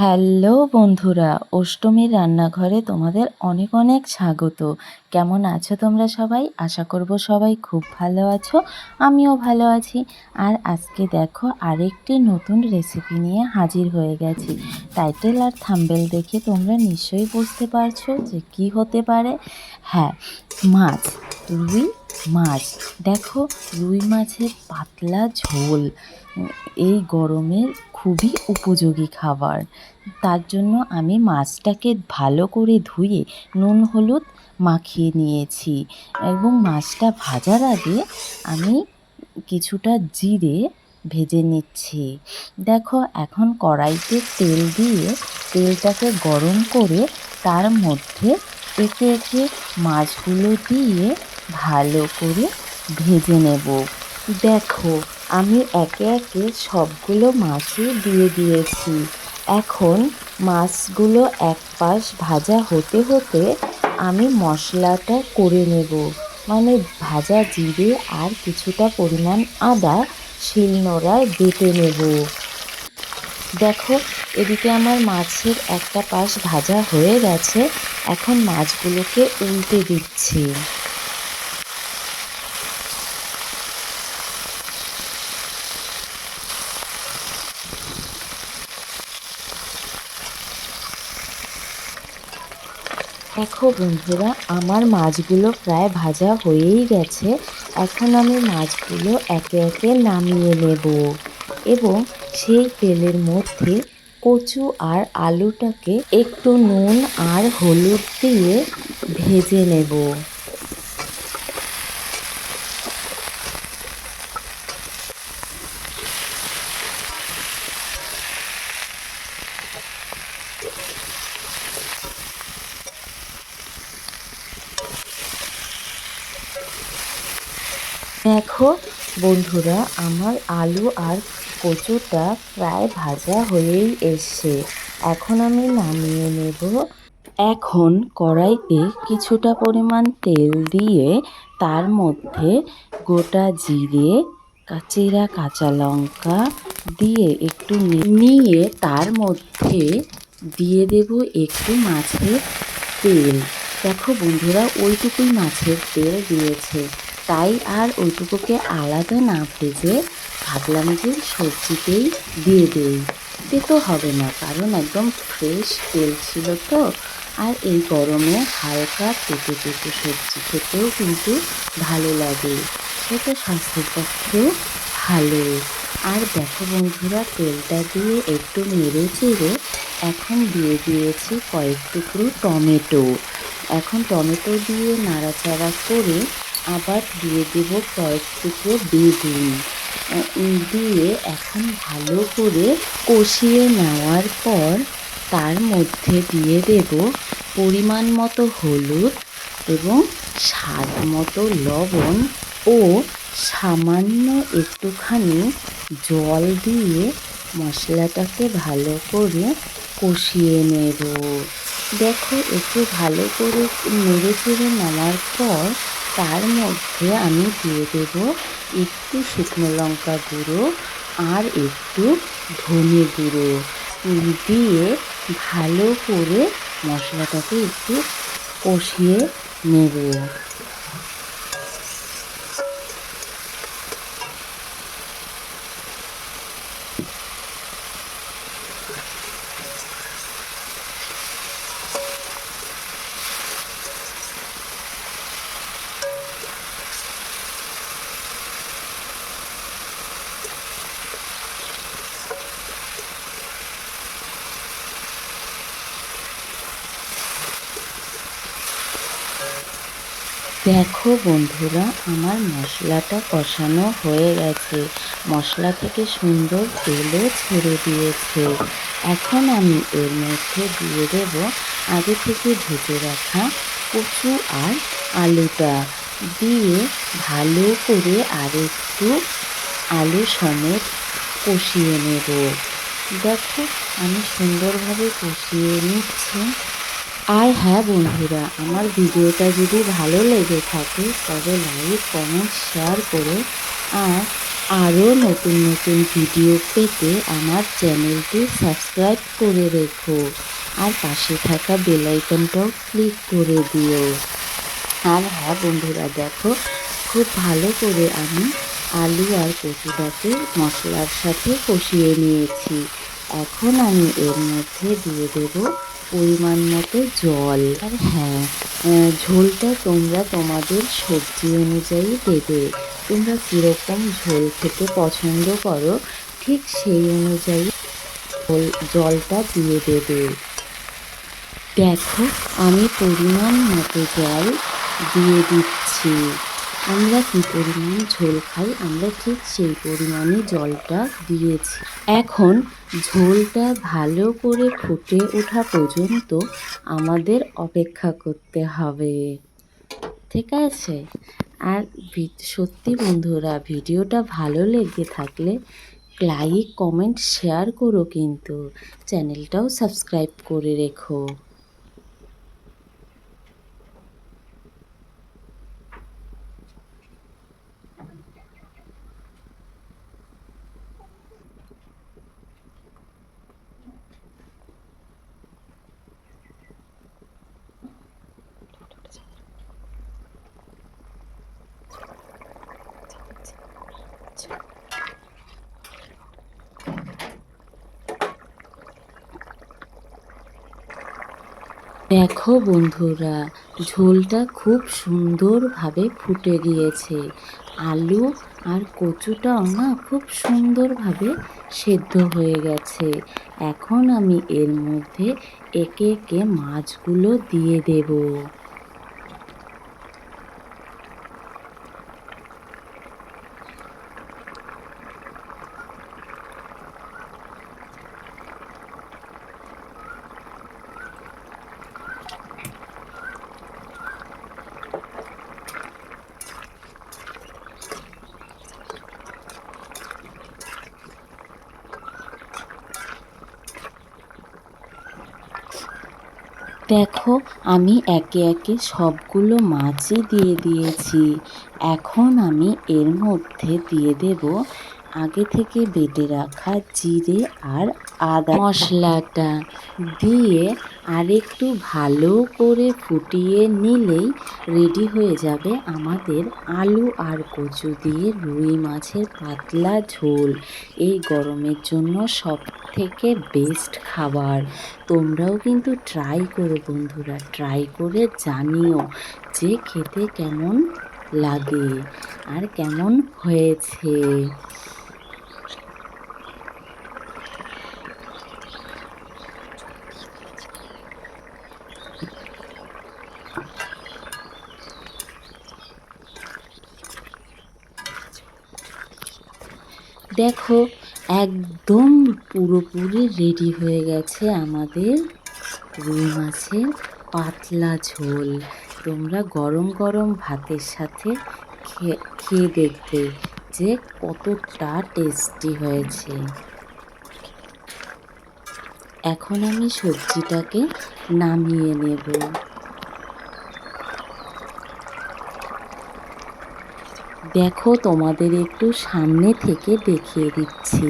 Hello বন্ধুরা, অষ্টমীর রান্নাঘরে তোমাদের অনেক অনেক স্বাগত। কেমন আছো তোমরা সবাই? আশা করব সবাই খুব ভালো আছো, আমিও ভালো আছি। আর আজকে দেখো আরেকটি নতুন রেসিপি নিয়ে হাজির হয়ে গেছি। টাইটেল আর থাম্বেল দেখে তোমরা নিশ্চয়ই বুঝতে পারছ যে কি হতে পারে। হ্যাঁ মাছ, রুই মাছ। দেখো, রুই মাছের পাতলা ঝোল, এই গরমের খুবই উপযোগী খাবার। তার জন্য আমি মাছটাকে ভালো করে ধুয়ে নুন, হলুদ মাখিয়ে নিয়েছি এবং মাছটা ভাজার আগে আমি কিছুটা জিরে ভেজে নিচ্ছি। দেখো, এখন কড়াইতে তেল দিয়ে তেলটাকে গরম করে তার মধ্যে একে একে মাছগুলো দিয়ে ভালো করে ভেজে নেব। দেখো, আমি একে একে সবগুলো মাছই দিয়ে দিয়েছি। এখন মাছগুলো এক পাশ ভাজা হতে হতে আমি মশলাটা করে নেব। মানে ভাজা জিরে আর কিছুটা পরিমাণ আদা শিলনোড়ায় বেটে নেব। দেখো, এদিকে আমার মাছের একটা পাশ ভাজা হয়ে গেছে। এখন মাছগুলোকে উল্টে দিচ্ছি। দেখো বন্ধুরা, আমার মাছগুলো প্রায় ভাজা হয়েই গেছে। এখন আমি মাছগুলো একে একে নামিয়ে নেব এবং সেই তেলের মধ্যে কচু আর আলুটাকে একটু নুন আর হলুদ দিয়ে ভেজে নেব। দেখো বন্ধুরা, আমার আলু আর কচুটা প্রায় ভাজা হয়েই এসছে। এখন আমি নামিয়ে নেব। এখন কড়াইতে কিছুটা পরিমাণ তেল দিয়ে তার মধ্যে গোটা জিরে চিরা কাঁচা লঙ্কা দিয়ে একটু নিয়ে তার মধ্যে দিয়ে দেব একটু মাছের তেল। দেখো বন্ধুরা, ওইটুকুই মাছের তেল দিয়েছে। তাই আর ওইটুকুকে আলাদা না ভেজে ভাবলাম যে সবজিতেই দিয়ে দেই। দিতে হবে না, কারণ একদম ফ্রেশ তেল ছিল তো, আর এই গরমে হালকা পেটে পেটে সবজি খেতেও কিন্তু ভালো লাগে। সেটা স্বাস্থ্যের পক্ষেও ভালো। আর দেখো বন্ধুরা, তেলটা দিয়ে একটু নেড়ে চেড়ে এখন দিয়ে দিয়েছি কয়েক টুকরো টমেটো। এখন টমেটো দিয়ে নাড়াচাড়া করে আবার দিয়ে দেব কয়েক টুকরো বেগুন। দিয়ে এখন ভালো করে কষিয়ে নেওয়ার পর তার মধ্যে দিয়ে দেব পরিমাণ মতো হলুদ এবং স্বাদ মতো লবণ ও সামান্য একটুখানি জল দিয়ে মশলাটাকে ভালো করে কষিয়ে নেব। দেখো, একটু ভালো করে নেড়ে চেড়ে নেওয়ার পর তার মধ্যে আমি দিয়ে দেব একটু শুকনো লঙ্কা গুঁড়ো আর একটু ধনে গুঁড়ো। দিয়ে ভালো করে মশলাটাকে একটু কষিয়ে নেব। দেখো বন্ধুরা, আমার মশলাটা কষানো হয়ে গেছে। মশলা থেকে সুন্দর তেলও ছেড়ে দিয়েছে। এখন আমি এর মধ্যে দিয়ে দেব আগে থেকে ভেজে রাখা কচু আর আলুটা। দিয়ে ভালো করে আরেকটু আলু সমেত কষিয়ে নেব। দেখো, আমি সুন্দরভাবে কষিয়ে নিচ্ছি। আর হ্যাঁ বন্ধুরা, আমার ভিডিওটা যদি ভালো লেগে থাকে, তবে লাইক কমেন্ট শেয়ার করে আর আরও নতুন নতুন ভিডিও পেতে আমার চ্যানেলটি সাবস্ক্রাইব করে রেখো। আর পাশে থাকা বেল আইকনটাও ক্লিক করে দিও। আর হ্যাঁ বন্ধুরা, দেখো, খুব ভালো করে আমি আলু আর কচুটাকে মশলার সাথে কষিয়ে নিয়েছি। এখন আমি এর মধ্যে দিয়ে দেব পরিমাণ মতো জল। আর হ্যাঁ ঝোলটা তোমরা তোমাদের সবজি অনুযায়ী দেবে। তোমরা কীরকম ঝোল খেতে পছন্দ করো, ঠিক সেই অনুযায়ী জলটা দিয়ে দেবে। দেখো, আমি পরিমাণ মতো জল দিয়ে দিচ্ছি। আমরা কী পরিমাণ ঝোল খাই? আমরা ঠিক সেই পরিমাণে জলটা দিয়েছি। এখন ঝোলটা ভালো করে ফুটে ওঠা পর্যন্ত আমাদের অপেক্ষা করতে হবে। ঠিক আছে? আর সত্যি বন্ধুরা, ভিডিওটা ভালো লেগে থাকলে লাইক কমেন্ট শেয়ার করো কিন্তু। চ্যানেলটাও সাবস্ক্রাইব করে রেখো। দেখো বন্ধুরা, ঝোলটা খুব সুন্দরভাবে ফুটে গিয়েছে। আলু আর কচুটাও না খুব সুন্দরভাবে সেদ্ধ হয়ে গেছে। এখন আমি এর মধ্যে একে একে মাছগুলো দিয়ে দেবো। দেখো, আমি একে একে সবগুলো মাছই দিয়ে দিয়েছি। এখন আমি এর মধ্যে দিয়ে দেব আগে থেকে বেটে রাখা জিরে আর আদা মশলাটা দিয়ে আরেকটু ভালো করে ফুটিয়ে নিলেই রেডি হয়ে যাবে আমাদের আলু আর কচু দিয়ে রুই মাছের পাতলা ঝোল। এই গরমের জন্য সব থেকে বেস্ট খাবার। তোমরাও কিন্তু ট্রাই করো বন্ধুরা ট্রাই করে জানিও যে খেতে কেমন লাগে আর কেমন হয়েছে। দেখো, একদম পুরোপুরি রেডি হয়ে গেছে আমাদের রুই মাছের পাতলা ঝোল। তোমরা গরম গরম ভাতের সাথে খেয়ে দেখবে যে কতটা টেস্টি হয়েছে। এখন আমি সবজিটাকে নামিয়ে নেব। দেখো তোমাদের একটু সামনে থেকে দেখিয়ে দিচ্ছি।